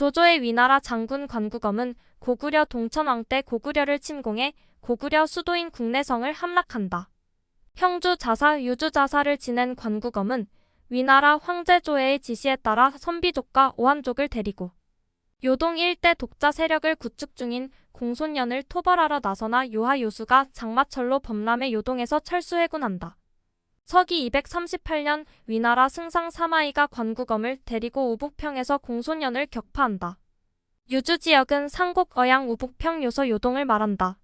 조조의 위나라 장군 관구검은 고구려 동천왕 때 고구려를 침공해 고구려 수도인 국내성을 함락한다. 형주 자사 유주 자사를 지낸 관구검은 위나라 황제조의 지시에 따라 선비족과 오한족을 데리고 요동 일대 독자 세력을 구축 중인 공손년을 토벌하러 나서나 요하 요수가 장마철로 범람해 요동에서 철수해군한다. 서기 238년 위나라 승상 사마이가 관구검을 데리고 우북평에서 공손년을 격파한다. 유주 지역은 상곡 어양 우북평 요서 요동을 말한다.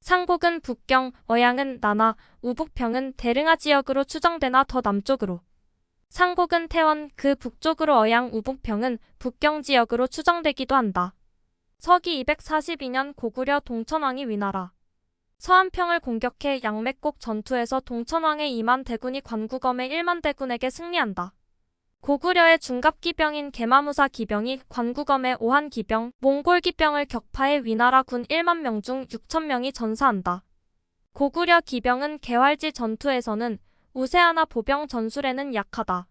상곡은 북경, 어양은 나나, 우북평은 대릉아 지역으로 추정되나 더 남쪽으로. 상곡은 태원, 그 북쪽으로 어양 우북평은 북경 지역으로 추정되기도 한다. 서기 242년 고구려 동천왕이 위나라. 서안평을 공격해 양맥곡 전투에서 동천왕의 2만 대군이 관구검의 1만 대군에게 승리한다. 고구려의 중갑 기병인 개마무사 기병이 관구검의 오한 기병, 몽골 기병을 격파해 위나라 군 1만 명 중 6천 명이 전사한다. 고구려 기병은 개활지 전투에서는 우세하나 보병 전술에는 약하다.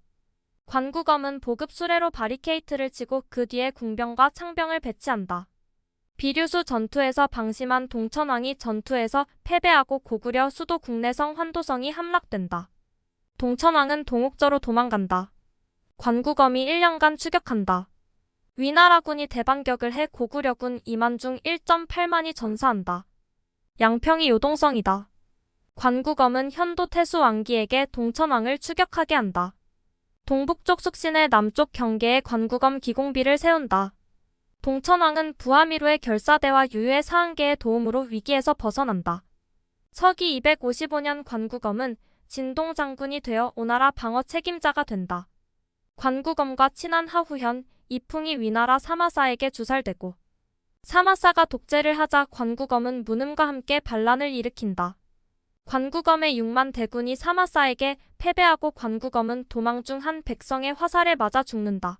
관구검은 보급 수레로 바리케이트를 치고 그 뒤에 궁병과 창병을 배치한다. 비류수 전투에서 방심한 동천왕이 전투에서 패배하고 고구려 수도 국내성 환도성이 함락된다. 동천왕은 동옥저로 도망간다. 관구검이 1년간 추격한다. 위나라군이 대반격을 해 고구려군 2만 중 1.8만이 전사한다. 양평이 요동성이다. 관구검은 현도 태수 왕기에게 동천왕을 추격하게 한다. 동북쪽 숙신의 남쪽 경계에 관구검 기공비를 세운다. 동천왕은 부하미루의 결사대와 유유의 사한계의 도움으로 위기에서 벗어난다. 서기 255년 관구검은 진동 장군이 되어 오나라 방어 책임자가 된다. 관구검과 친한 하후현, 이풍이 위나라 사마사에게 주살되고 사마사가 독재를 하자 관구검은 문음과 함께 반란을 일으킨다. 관구검의 6만 대군이 사마사에게 패배하고 관구검은 도망 중 한 백성의 화살에 맞아 죽는다.